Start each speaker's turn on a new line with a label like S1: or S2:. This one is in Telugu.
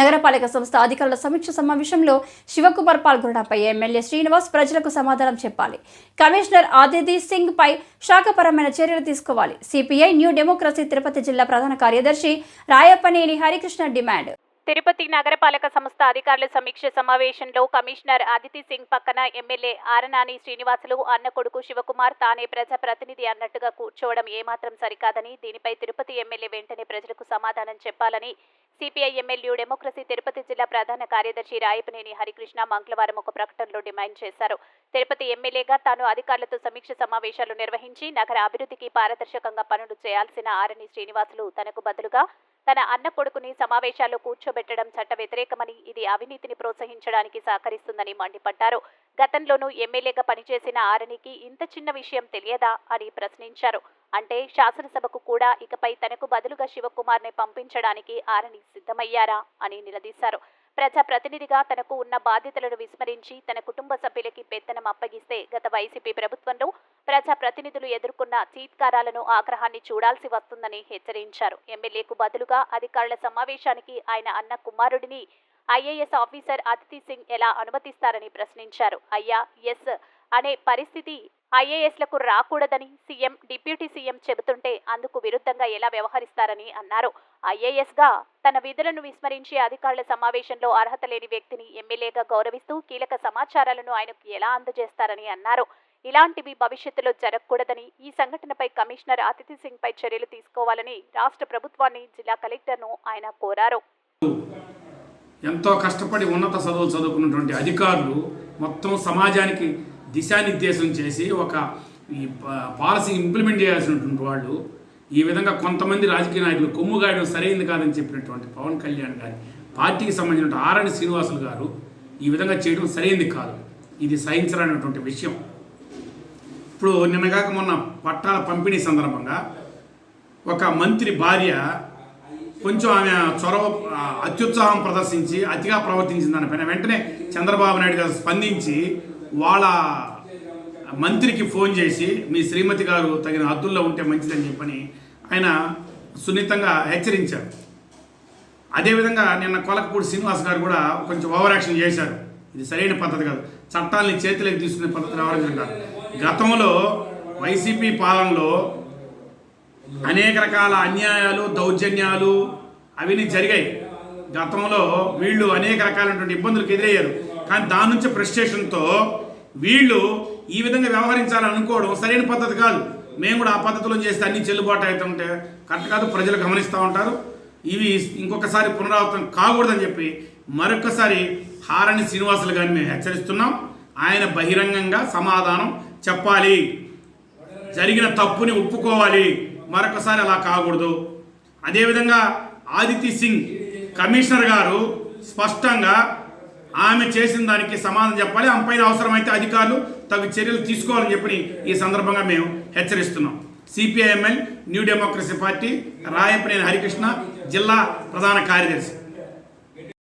S1: నగరపాలక సంస్థ అధికారుల సమీక్ష సమావేశంలో శివకుమార్ పాల్గొనడంపై ఎమ్మెల్యే శ్రీనివాస్ ప్రజలకు సమాధానం చెప్పాలి. కమిషనర్ ఆదిది సింగ్ పై శాఖపరమైన చర్యలు తీసుకోవాలి. సిపిఐ న్యూ డెమోక్రసీ తిరుపతి జిల్లా ప్రధాన కార్యదర్శి రాయప్పనేని హరికృష్ణ డిమాండ్.
S2: తిరుపతి నగరపాలక సంస్థ అధికారుల సమీక్ష సమావేశంలో కమిషనర్ అదితి సింగ్ పక్కన ఎమ్మెల్యే ఆరనాని శ్రీనివాసులు అన్న కొడుకు శివకుమార్ తానే ప్రజా ప్రతినిధి అన్నట్టుగా కూర్చోవడం ఏమాత్రం సరికాదని దీనిపై తిరుపతి ఎమ్మెల్యే వెంటనే ప్రజలకు సమాధానం చెప్పాలని సిపిఐ ఎమ్మెల్యే డెమోక్రసీ తిరుపతి జిల్లా ప్రధాన కార్యదర్శి రాయపనేని హరికృష్ణ మంగళవారం ఒక ప్రకటనలో డిమాండ్ చేశారు. తిరుపతి ఎమ్మెల్యేగా తాను అధికారులతో సమీక్ష సమావేశాలు నిర్వహించి నగర అభివృద్ధికి పారదర్శకంగా పనులు చేయాల్సిన ఆర్ఎని శ్రీనివాసులు తనకు బదులుగా తన అన్న కొడుకుని సమావేశాల్లో కూర్చోబెట్టడం చట్ట వ్యతిరేకమని ఇది అవినీతిని ప్రోత్సహించడానికి సహకరిస్తుందని మండిపడ్డారు. గతంలోనూ ఎమ్మెల్యేగా పనిచేసిన ఆరణికి ఇంత చిన్న విషయం తెలియదా అని ప్రశ్నించారు. అంటే శాసనసభకు కూడా ఇకపై తనకు బదులుగా శివకుమార్ని పంపించడానికి ఆరణి సిద్ధమయ్యారా అని నిలదీశారు. ప్రజా ప్రతినిధిగా తనకు ఉన్న బాధ్యతలను విస్మరించి తన కుటుంబ సభ్యులకి పెత్తనం అప్పగిస్తే గత వైసీపీ ప్రభుత్వంలో ప్రజాప్రతినిధులు ఎదుర్కొన్న చీత్కారాలను ఆగ్రహాన్ని చూడాల్సి వస్తుందని హెచ్చరించారు. ఎమ్మెల్యేకు బదులుగా అధికారుల సమావేశానికి ఆయన అన్న కుమారుడిని ఐఏఎస్ ఆఫీసర్ అతిథి సింగ్ ఎలా అనుమతిస్తారని ప్రశ్నించారు. అయ్యా ఎస్ అనే పరిస్థితి ఐఏఎస్లకు రాకూడదని సీఎం డిప్యూటీ సీఎం చెబుతుంటే అందుకు విరుద్ధంగా ఎలా వ్యవహరిస్తారని అన్నారు. ఐఏఎస్గా తన విధులను విస్మరించి అధికారుల సమావేశంలో అర్హత లేని వ్యక్తిని ఎమ్మెల్యేగా గౌరవిస్తూ కీలక సమాచారాలను ఆయనకు ఎలా అందజేస్తారని అన్నారు. ఇలాంటివి భవిష్యత్తులో జరగకూడదని ఈ సంఘటనపై కమిషనర్ అతిథి సింగ్ పై చర్యలు తీసుకోవాలని రాష్ట్ర ప్రభుత్వాన్ని జిల్లా కలెక్టర్ను ఆయన కోరారు.
S3: ఎంతో కష్టపడి ఉన్నత చదువులు చదువుకున్నటువంటి అధికారులు మొత్తం సమాజానికి దిశానిర్దేశం చేసి ఒక ఈ పాలసీ ఇంప్లిమెంట్ చేయాల్సినటువంటి వాళ్ళు ఈ విధంగా కొంతమంది రాజకీయ నాయకులు కొమ్ముగాయడం సరైంది కాదని చెప్పినటువంటి పవన్ కళ్యాణ్ గారి పార్టీకి సంబంధించిన ఆరణి శ్రీనివాసులు గారు ఈ విధంగా చేయడం సరైంది కాదు. ఇది సహించరానటువంటి విషయం. ఇప్పుడు నిన్నగాక మొన్న పట్టాల పంపిణీ సందర్భంగా ఒక మంత్రి భార్య కొంచెం ఆమె చొరవ అత్యుత్సాహం ప్రదర్శించి అతిగా ప్రవర్తించింది దానిపైన వెంటనే చంద్రబాబు నాయుడు గారు స్పందించి వాళ్ళ మంత్రికి ఫోన్ చేసి మీ శ్రీమతి గారు తగిన హద్దుల్లో ఉంటే మంచిదని చెప్పని ఆయన సున్నితంగా హెచ్చరించారు. అదేవిధంగా నిన్న కొలకపూడి శ్రీనివాస్ గారు కూడా కొంచెం ఓవర్ యాక్షన్ చేశారు. ఇది సరైన పద్ధతి కాదు. చట్టాలని చేతిలోకి తీసుకునే పద్ధతి వ్యవహరించడం కాదు గతంలో వైసీపీ పాలనలో అనేక రకాల అన్యాయాలు దౌర్జన్యాలు అవన్నీ జరిగాయి. గతంలో వీళ్ళు అనేక రకాలైనటువంటి ఇబ్బందులకు ఎదురయ్యారు. కానీ దాని నుంచి ఫ్రస్ట్రేషన్తో వీళ్ళు ఈ విధంగా వ్యవహరించాలని అనుకోవడం సరైన పద్ధతి కాదు. మేము కూడా ఆ పద్ధతిలో చేస్తే అన్ని చెల్లుబాటు అవుతుంటే కరెక్ట్ కాదు ప్రజలు గమనిస్తూ ఉంటారు. ఇవి ఇంకొకసారి పునరావృతం కాకూడదని చెప్పి మరొకసారి హారణి శ్రీనివాసులు గారిని మేము హెచ్చరిస్తున్నాం. ఆయన బహిరంగంగా సమాధానం చెప్పాలి. జరిగిన తప్పుని ఒప్పుకోవాలి. మరొకసారి అలా కాకూడదు. అదేవిధంగా ఆదితి సింగ్ కమిషనర్ గారు స్పష్టంగా ఆమె చేసిన దానికి సమాధానం చెప్పాలి. ఆమె పైన అవసరమైతే అధికారులు తగు చర్యలు తీసుకోవాలని చెప్పి ఈ సందర్భంగా మేము హెచ్చరిస్తున్నాం. CPIML new democracy party Rayapaneni Harikrishna జిల్లా ప్రధాన కార్యదర్శి.